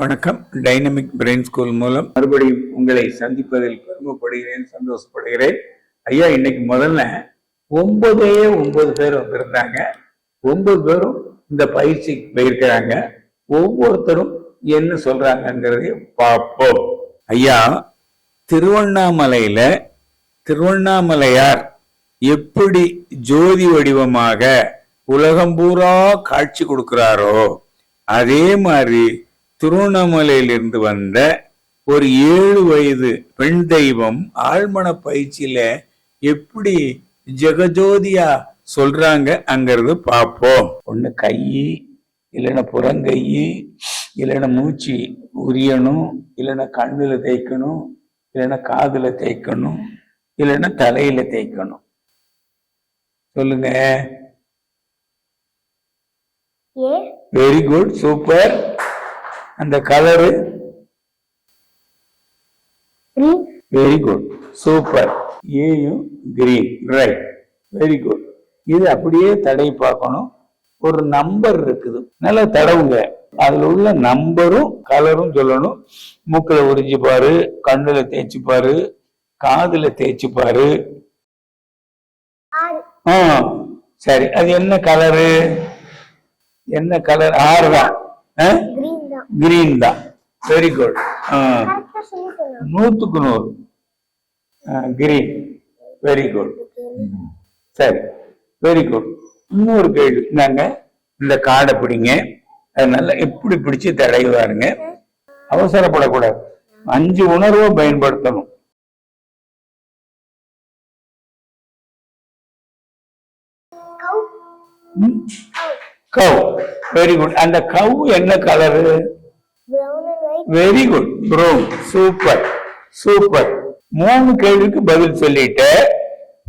வணக்கம். Dynamic brain school மூலம் மறுபடியும் உங்களை சந்திப்பதில் பெருமைப்படுகிறேன் சந்தோஷப்படுகிறேன். ஐயா இன்னைக்கு முதல்ல ஒன்பதே ஒன்பது பேர் வந்திருந்தாங்க. ஒன்பது பேரும் இந்த பயிற்சி போயிருக்கிறாங்க ஒவ்வொருத்தரும் என்ன சொல்றாங்கங்கிறதை பார்ப்போம். ஐயா திருவண்ணாமலையில திருவண்ணாமலையார் எப்படி ஜோதி வடிவமாக உலகம் பூரா காட்சி கொடுக்கிறாரோ அதே மாதிரி திருவண்ணாமலையிலிருந்து வந்த ஒரு ஏழு வயது பெண் தெய்வம் ஆழ்மன பயிற்சியில எப்படி ஜெகஜோதியா சொல்றாங்க அங்கிறது பார்ப்போம் ஒண்ணு கை இல்லைன்னா புறங்கை இல்லைன்னா மூச்சு உரியணும் இல்லைன்னா கண்ணுல தேய்க்கணும் இல்லைன்னா காதுல தேய்க்கணும் இல்லைன்னா தலையில தேய்க்கணும். சொல்லுங்க. ஏ? வெரி குட் சூப்பர் அந்த கலரு வெரி குட் சூப்பர் ஏயும் கிரீன் ரைட் வெரி குட் இது அப்படியே தடவி பார்க்கணும். ஒரு நம்பர் இருக்குது. நல்லா தடவுங்க. அதுல உள்ள நம்பரும் கலரும் சொல்லணும். மூக்குல உறிஞ்சு பாரு கண்ணுல தேய்ச்சி பாரு காதுல தேய்ச்சி பாரு. ஆ சரி. அது என்ன கலரு என்ன கலர் ஆறு தான் கிரீன் தான். வெரி குட் நூத்துக்கு நூறு. கிரீன் வெரி குட் சரி. வெரி குட் இன்னொரு கேள்வி. நாங்க இந்த காடை பிடிங்க. அதனால எப்படி பிடிச்சு தடைவாருங்க அவசரப்படக்கூடாது. அஞ்சு உணர்வை பயன்படுத்தணும். கவ் கவ் வெரி குட் அந்த கவ் என்ன colour very good brown super super மூணு கேள்விக்கு பதில் சொல்லிட்ட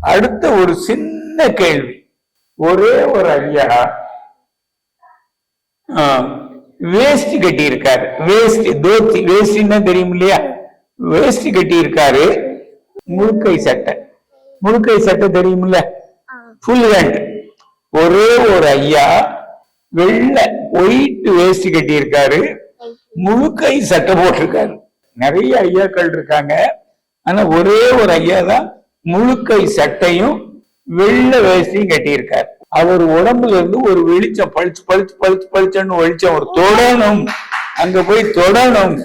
அடுத்த ஒரு சின்ன கேள்வி. ஒரே ஒரு ஐயா வேஷ்டி கட்டி இருக்காரு வேஷ்டி தோத்தி வேஷ்டின்னா தெரியும் இல்லையா? வேஷ்டி கட்டி இருக்காரு முழுக்கை சட்டை. முழுக்கை சட்டை தெரியுமில்ல ஃபுல் ஹேண்ட் ஒரே ஒரு ஐயா வெள்ளை ஒயிட் வேஷ்டி கட்டி இருக்காரு முழு கை சட்டை போட்டிருக்காரு. நிறைய ஐயாக்கள் இருக்காங்க. ஆனா ஒரே ஒரு ஐயா தான் முழு கை சட்டையும் வெள்ளை வேஷ்டியும் கட்டியிருக்காரு. அவர் உடம்புல இருந்து ஒரு வெளிச்சம் பளிச்சு பளிச்சு பளிச்சு பளிச்சுன்னு வெளிச்சம் ஒரு தொடணும். அங்க போய் தொடணும்.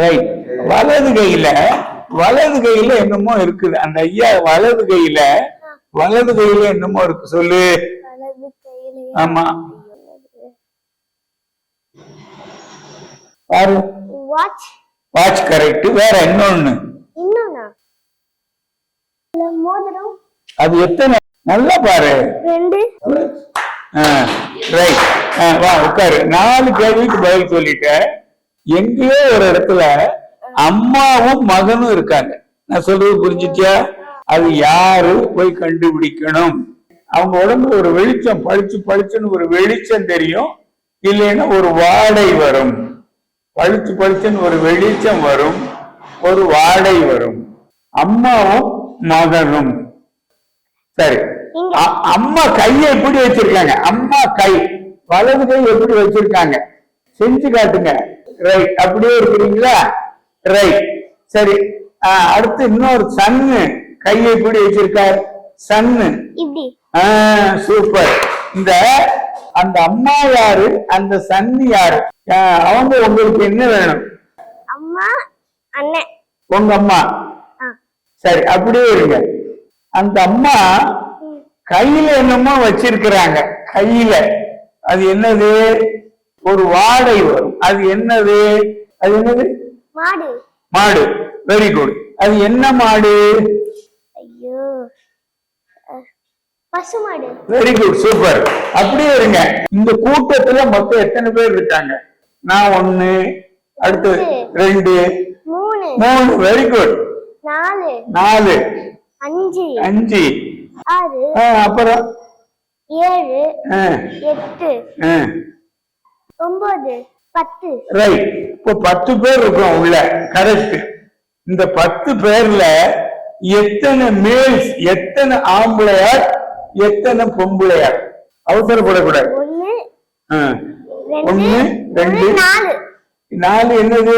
ரைட் வலது கையில வலது கையில என்னமோ இருக்குது. அந்த ஐயா வலது கையில வலது கையில என்னமோ இருக்கு சொல்லு. ஆமா. பாரு வாட்ச் வாட்ச் கரெக்ட் வேற இன்னொன்னு. மோதிரம். அது எத்தனை? நல்லா பாரு. ரெண்டு. ரைட் வா உட்காரு. நாலு கேள்விக்கு பதில் சொல்லிட்ட எங்கேயோ ஒரு இடத்துல அம்மாவும் மகனும் இருக்காங்க. நான் சொல்றது புரிஞ்சுட்டியா அது யாரு போய் கண்டுபிடிக்கணும்? அவங்க உடம்புல ஒரு வெளிச்சம் பளிச்சு பளிச்சுன்னு ஒரு வெளிச்சம் தெரியும். இல்லைன்னா ஒரு வாடை வரும். பளிச்சு பளிச்சுன்னு ஒரு வெளிச்சம் வரும். ஒரு வாடை வரும். அம்மாவும் மகனும். சரி. அம்மா கையை எப்படி வச்சிருக்காங்க? அம்மா கை. வலது கை எப்படி வச்சிருக்காங்க? செஞ்சு காட்டுங்க. ரைட் அப்படியே இருக்கிறீங்களா? ரைட் சரி. அடுத்து இன்னொரு சன்னு. கையை எப்படி வச்சிருக்கார். சன்னு. இப்படி. சூப்பர் இந்த அந்த அம்மா யாரு? அந்த சன்னு யாரு? அவங்க உங்களுக்கு என்ன வேணும்? அம்மா அண்ணன். உங்க அம்மா. சரி அப்படியே இருங்க. அந்த அம்மா கையில என்னமோ வச்சிருக்கிறாங்க. கையில. அது என்னது? ஒரு வாடை வரும். அது என்னது? அது என்னது? மாடு. மாடு. வெரி குட் அது என்ன மாடு ஐயோ அஹ், பசு மாடு. வெரி குட் சூப்பர் அப்படியே இருங்க. இந்த கூட்டத்துல மொத்தம் எத்தனை பேர் இருக்காங்க? நான் ஒண்ணு அடுத்து ரெண்டு. மூணு. வெரி குட் நாலு. நாலு. அஞ்சு. அஞ்சு. ஆறு. அப்புறம்? ஏழு. எட்டு. ஒன்பது பத்து. ரைட் இப்போ பத்து பேர் இருக்கோம் உள்ள. கரெக்ட் இந்த பத்து பேர்ல எத்தனை மேல்ஸ் எத்தனை ஆம்பளையார் எத்தனை பொம்பளையார்? அவசரப்படக்கூடாது. ஒண்ணு. ரெண்டு நாலு. என்னது?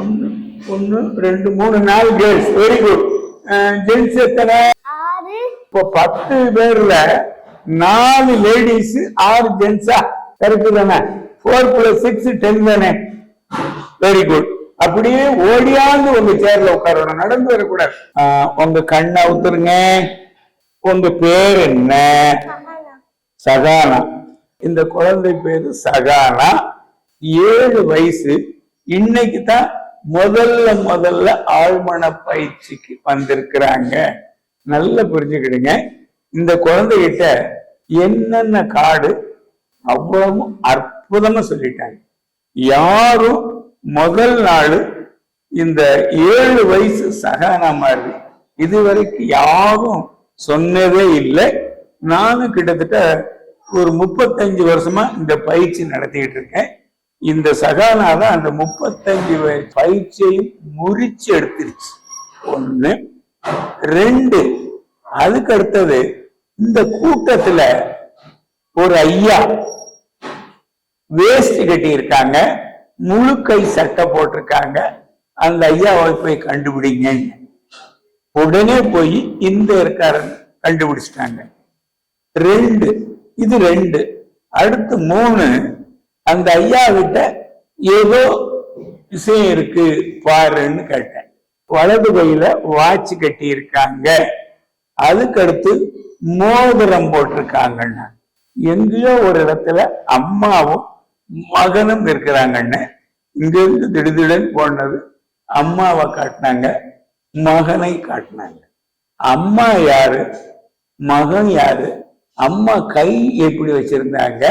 ஒன்னு ஒன்னு ரெண்டு மூணு நாலு கேர்ள்ஸ். வெரி குட் ஜென்ஸ் எத்தனை? இப்போ பத்து பேர்ல நாலு லேடிஸ் ஆறு ஜென்ஸா கரெக்ட் தானே? ஃபோர் பிளஸ் சிக்ஸ் டென் தானே? வெரி குட் அப்படியே ஓடியாந்து உங்க சேர்ல உட்காரணும் நடந்து வரக்கூடாது. ஆஹ், உங்க கண்ணை அவுத்துருங்க. உங்க பேர் என்ன? சகானா. இந்த குழந்தை பேரு சகானா. ஏழு வயசு. இன்னைக்கு தான் முதல்ல முதல்ல ஆழ்மன பயிற்சிக்கு வந்திருக்கிறாங்க. நல்லா புரிஞ்சுக்கிடுங்க. இந்த குழந்தைகிட்ட என்னென்ன காடு அவ்வளவு அற்புதமா சொல்லிட்டாங்க. யாரும் முதல் நாள் இந்த ஏழு வயசு சகானா மாதிரி. இதுவரைக்கும் யாரும் சொன்னதே இல்லை. நானும் கிட்டத்தட்ட ஒரு முப்பத்தஞ்சு வருஷமா இந்த பயிற்சி நடத்திட்டு இருக்கேன். இந்த சகானா தான் அந்த முப்பத்தஞ்சு பயிற்சியையும் முறிச்சு எடுத்துருச்சு. ஒண்ணு. ரெண்டு அதுக்கு அடுத்தது இந்த கூட்டத்துல ஒரு ஐயா வேஸ்ட் கட்டி இருக்காங்க முழு கை சட்டை போட்டிருக்காங்க. அந்த ஐயாவை போய் கண்டுபிடிங்க. உடனே போய் இந்த இருக்காரன் கண்டுபிடிச்சிட்டாங்க. ரெண்டு இது ரெண்டு. அடுத்து மூணு அந்த ஐயா கிட்ட ஏதோ விஷயம் இருக்கு பாருன்னு கேட்டேன். வலது கையில வாட்ச் கட்டி இருக்காங்க அதுக்கடுத்து மோதிரம் போட்டிருக்காங்கன்னா எங்கேயோ ஒரு இடத்துல அம்மாவும் மகனும் இருக்கிறாங்கன்னு இங்கிருந்து திடுதிடன் போனது. அம்மாவை காட்டினாங்க மகனை காட்டினாங்க. அம்மா யாரு? மகன் யாரு? அம்மா கை எப்படி வச்சிருந்தாங்க?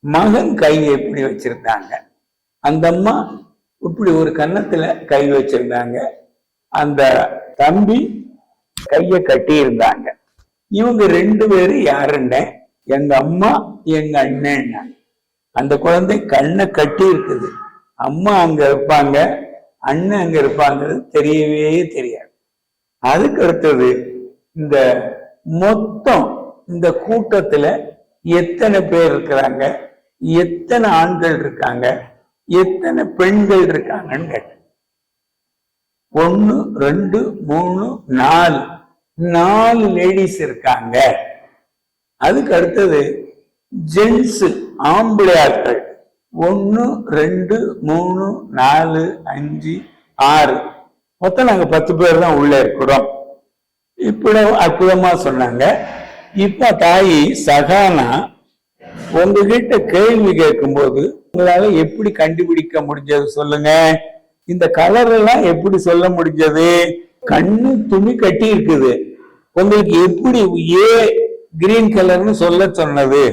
மகன் கை எப்படி வச்சிருந்தாங்க? அந்த அம்மா இப்படி ஒரு கன்னத்துல கை வச்சிருந்தாங்க. அந்த தம்பி கைய கட்டி இருந்தாங்க இவங்க ரெண்டு பேரும் யாருன்னு? எங்க அம்மா எங்க அண்ணன். அந்த குழந்தை கண்ணை கட்டி இருக்குது. அம்மா அங்க இருப்பாங்க அண்ணன் அங்க இருப்பாங்கிறது தெரியவே தெரியாது. அதுக்கு அடுத்தது இந்த மொத்தம் இந்த கூட்டத்துல எத்தனை பேர் இருக்கிறாங்க எத்தனை ஆண்கள் இருக்காங்க எத்தனை பெண்கள் இருக்காங்கன்னு கேட்டேன். ஒன்னு ரெண்டு மூணு நாலு. நாலு லேடிஸ் இருக்காங்க. அதுக்கு அடுத்தது ஜென்ஸ் ஆம்பிளையாட்கள் ஒன்று ரெண்டு மூணு நாலு அஞ்சு ஆறு. மொத்தம் நாங்கள் பத்து பேர் தான் உள்ளே இருக்கிறோம். இப்படி அற்புதமாக சொன்னாங்க. இப்போ தாயி சகானா உங்ககிட்ட கேள்வி கேட்கும்போது உங்களால எப்படி கண்டுபிடிக்க முடிஞ்சது சொல்லுங்க. இந்த கலர் எல்லாம் எப்படி சொல்ல முடிஞ்சது? கண்ணு துணி கட்டி இருக்குது உங்களுக்கு எப்படி ஏ கிரீன் கலர்னு சொல்ல சொன்னது?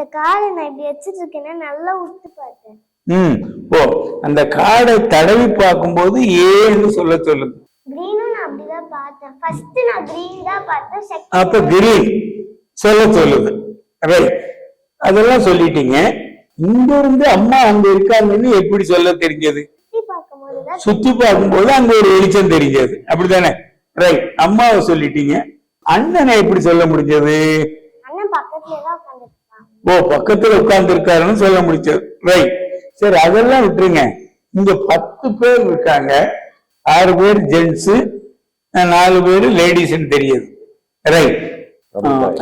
இந்த காடை நான் இப்படி வச்சிட்டு இருக்கேன்னா நல்லா உத்து பார்த்தேன் ம் ஓ அந்த காடை தடவி பார்க்கும்போது ஏன்னு சொல்ல சொல்லுது கிரீனும் நான் அப்படிதான் பார்த்தேன். ஃபர்ஸ்ட் நான் கிரீன் தான் பார்த்தேன் அப்ப கிரீன் சொல்ல சொல்லுது ரைட் அதெல்லாம் சொல்லிட்டீங்க. இங்க இருந்து அம்மா அங்க இருக்காங்கன்னு எப்படி சொல்ல தெரிஞ்சது? சுத்தி பார்க்கும்போது தான் சுத்தி பார்க்கும்போது அங்க ஒரு வெளிச்சம் தெரிஞ்சது. அப்படித்தானே ரைட் அம்மாவை சொல்லிட்டீங்க. அண்ணனை எப்படி சொல்ல முடிஞ்சது? அண்ணன் தான் உட்காந்துருக்கான் ஓ பக்கத்துல உட்கார்ந்து இருக்காருன்னு சொல்ல முடிச்சது ரைட் சரி அதெல்லாம் விட்டுருங்க. இங்க பத்து பேர் இருக்காங்க. ஆறு பேர் ஜென்ஸ் நாலு பேர் லேடிஸ்ன்னு தெரியுது. ரைட்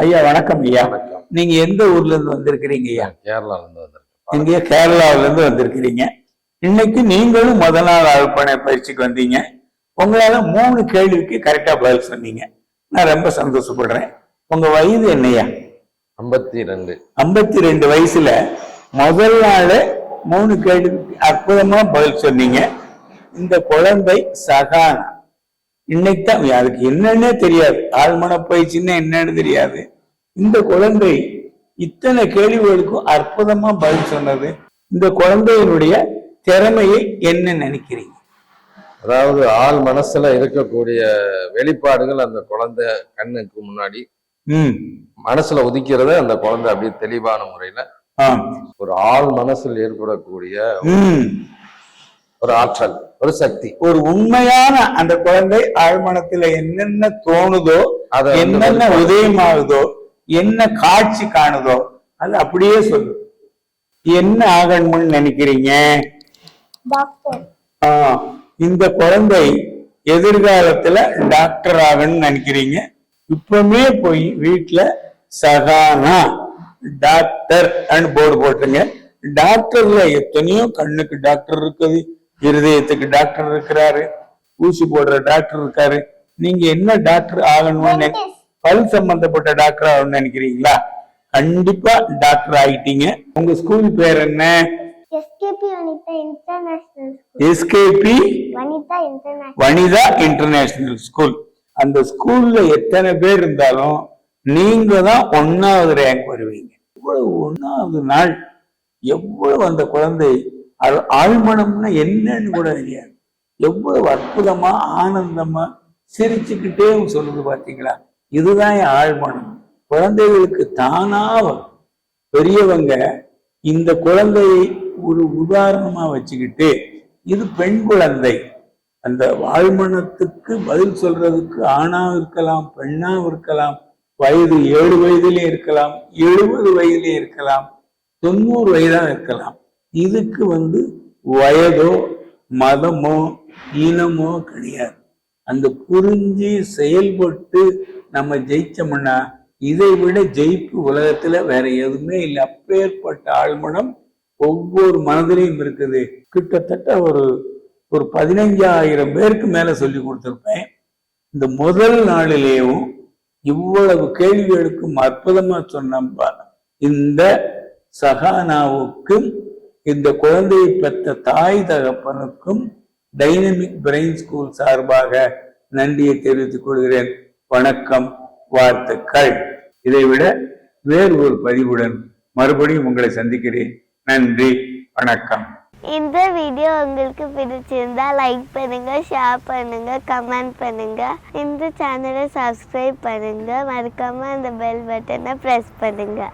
ஐயா வணக்கம் ஐயா. நீங்க எந்த ஊர்ல இருந்து வந்திருக்கிறீங்க ஐயா? கேரளால இருந்து வந்திருக்கேன். இங்கே கேரளாவில இருந்து வந்திருக்கிறீங்க. இன்னைக்கு நீங்களும் முத நாள் அர்ப்பணை பயிற்சிக்கு வந்தீங்க. உங்களால மூணு கேள்விக்கு கரெக்டா பதில் சொன்னீங்க. நான் ரொம்ப சந்தோஷப்படுறேன். உங்க வயது என்னையா? ஐம்பத்தி ரெண்டு. ஐம்பத்தி ரெண்டு வயசுல முதல் நாள் மூணு கேள்விக்கு அற்புதமா பதில் சொன்னீங்க. இந்த குழந்தை சகானா. இன்னைக்கு தான் அதுக்கு என்னன்னே தெரியாது. ஆழ்மன பயிற்சின்னா என்னன்னு தெரியாது. இந்த குழந்தை இத்தனை கேள்விகளுக்கும் அற்புதமா பதில் சொன்னது. இந்த குழந்தையினுடைய திறமையை என்ன நினைக்கிறீங்க? அதாவது ஆள் மனசுல இருக்கக்கூடிய வெளிப்பாடுகள் அந்த குழந்தை கண்ணுக்கு முன்னாடி மனசுல உதிக்கிறத அந்த குழந்தை அப்படியே தெளிவான முறையில ஒரு ஆள் மனசில் ஏற்படக்கூடிய ஒரு ஆற்றல் ஒரு சக்தி. ஒரு உண்மையான அந்த குழந்தை ஆழ்மனத்துல என்னென்ன தோணுதோ என்னென்ன உதயமாகுதோ என்ன காட்சி காணுதோ அது அப்படியே சொல்லு. என்ன ஆகணும்னு நினைக்கிறீங்க? இந்த குழந்தை எதிர்காலத்துல டாக்டர் ஆகணும்னு நினைக்கிறீங்க? இப்பவுமே போய் வீட்டுல சகானா டாக்டர் போர்டு போட்டுருங்க. டாக்டர்ல எத்தனையோ கண்ணுக்கு டாக்டர் இருக்குது இருதயத்துக்கு டாக்டர் இருக்கிறாரு ஊசி போடுற டாக்டர் இருக்காரு. நீங்க என்ன டாக்டர் ஆகணும்னு பல் சம்பந்தப்பட்ட டாக்டர் ஆகணும்னு நினைக்கிறீங்களா? கண்டிப்பா டாக்டர் ஆகிட்டீங்க உங்க ஸ்கூல் பேர் என்ன? எஸ்கேபி வனிதா இன்டர்நேஷனல் ஸ்கூல் அந்த ஸ்கூல்ல எத்தனை பேர் இருந்தாலும் நீங்க தான் ஒன்னாவது ரேங்க் வருவீங்க. இவ்வளவு ஒன்னாவது நாள் எவ்வளவு அந்த குழந்தை ஆழ்மனம்னா என்னன்னு கூட தெரியாது. எவ்வளவு அற்புதமா ஆனந்தமா சிரிச்சுக்கிட்டே சொல்லுது பாத்தீங்களா? இதுதான் என் ஆழ்மனம். குழந்தைகளுக்கு தானா பெரியவங்க இந்த குழந்தையை ஒரு உதாரணமா வச்சுக்கிட்டு இது பெண் குழந்தை. அந்த வாழ்மனத்துக்கு பதில் சொல்றதுக்கு ஆணாவும் இருக்கலாம் பெண்ணாவும் இருக்கலாம் வயது ஏழு வயதிலே இருக்கலாம் எழுபது வயதிலே இருக்கலாம் தொண்ணூறு வயதா இருக்கலாம். இதுக்கு வந்து வயதோ மதமோ இனமோ கிடையாது. அந்த புரிஞ்சு செயல்பட்டு நம்ம ஜெயிச்சோம்னா இதை விட ஜெயிப்பு உலகத்துல வேற எதுவுமே இல்லை. அப்பேற்பட்ட ஆழ்மனம் ஒவ்வொரு மனதிலையும் இருக்குது. கிட்டத்தட்ட ஒரு ஒரு பதினைஞ்சாயிரம் பேருக்கு மேல சொல்லி கொடுத்துருப்பேன். இந்த முதல் நாளிலேயும் இவ்வளவு கேள்விகளுக்கும் அற்புதமா சொன்னப்பா. இந்த சகானாவுக்கும் இந்த குழந்தையை பெற்ற தாய் தகப்பனுக்கும் டைனமிக் பிரெயின் ஸ்கூல் சார்பாக நன்றியை தெரிவித்துக் கொள்கிறேன். வணக்கம் வாழ்த்துக்கள். இதைவிட வேறு ஒரு பதிவுடன் மறுபடியும் உங்களை சந்திக்கிறேன். நன்றி. வணக்கம். இந்த வீடியோ உங்களுக்கு பிடிச்சிருந்தா லைக் பண்ணுங்க ஷேர் பண்ணுங்க கமெண்ட் பண்ணுங்க. இந்த சேனலை சப்ஸ்கிரைப் பண்ணுங்க. மறக்காம அந்த பெல் பட்டனை ப்ரெஸ் பண்ணுங்க.